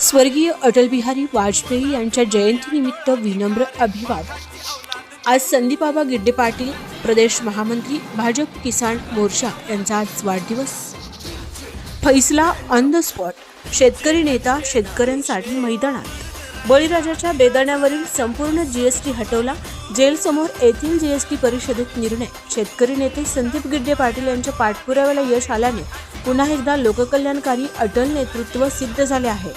स्वर्गीय अटल बिहारी वाजपेयी यांच्या जयंतीनिमित्त विनम्र अभिवादन. आज संदीपाबा गिड्डे पाटील प्रदेश महामंत्री भाजप किसान मोर्चा यांचा आज वाढदिवस. फैसला ऑन द स्पॉट. शेतकरी नेता शेतकऱ्यांसाठी मैदानात. बळीराजाच्या बेदाण्यावरील संपूर्ण जीएसटी हटवला. जेलसमोर येथील जीएसटी परिषदेत निर्णय. शेतकरी नेते संदीप गिड्डे पाटील यांच्या पाठपुराव्याला यश आल्याने पुन्हा एकदा लोककल्याणकारी अटल नेतृत्व सिद्ध झाले आहे.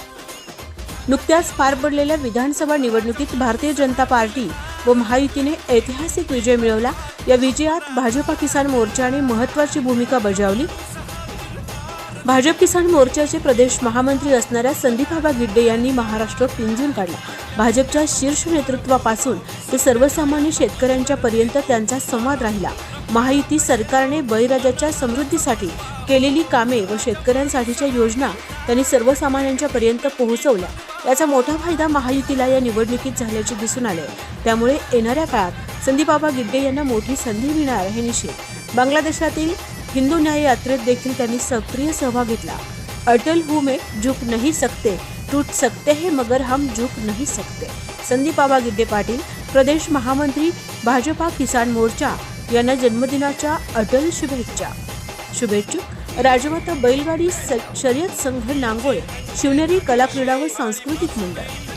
नुकत्याच पार पडलेल्या विधानसभा निवडणुकीत भारतीय जनता पार्टी व महायुतीने ऐतिहासिक विजय मिळवला. या विजयात भाजपा किसान मोर्चाने महत्त्वाची भूमिका बजावली. भाजप किसान मोर्चाचे प्रदेश महामंत्री असणाऱ्या संदीपाबा गिड्डे यांनी महाराष्ट्र पिंजून काढला. भाजपच्या शीर्ष नेतृत्वापासून ते सर्वसामान्य शेतकऱ्यांच्या पर्यंत त्यांचा संवाद राहिला. महायुती सरकारने बळीराजाच्या समृद्धीसाठी केलेली कामे व शेतकऱ्यांसाठीच्या योजना त्यांनी सर्वसामान्यांच्या पर्यंत पोहोचवल्या. याचा मोठा फायदा महायुतीला या निवडणुकीत झाल्याचे दिसून आले. त्यामुळे येणाऱ्या काळात संदीपाबा गिड्डे यांना मोठी संधी मिळणार हे निश्चित. बांगलादेशातील हिंदू न्याय यात्रेत देखील त्यांनी सक्रिय सहभाग घेतला. अटल हूँ मे झुक नाही सकते टूट सकते हे मगर हम झुक नाही सकते. संदीप बाबा गिड्डे पाटील प्रदेश महामंत्री भाजपा किसान मोर्चा यांना जन्मदिनाच्या अटल शुभेच्छा. शुभेच्छुक राजमाता बैलगाडी शर्यत संघ नांगोळे शिवनेरी कला क्रीडा व सांस्कृतिक मंडळ.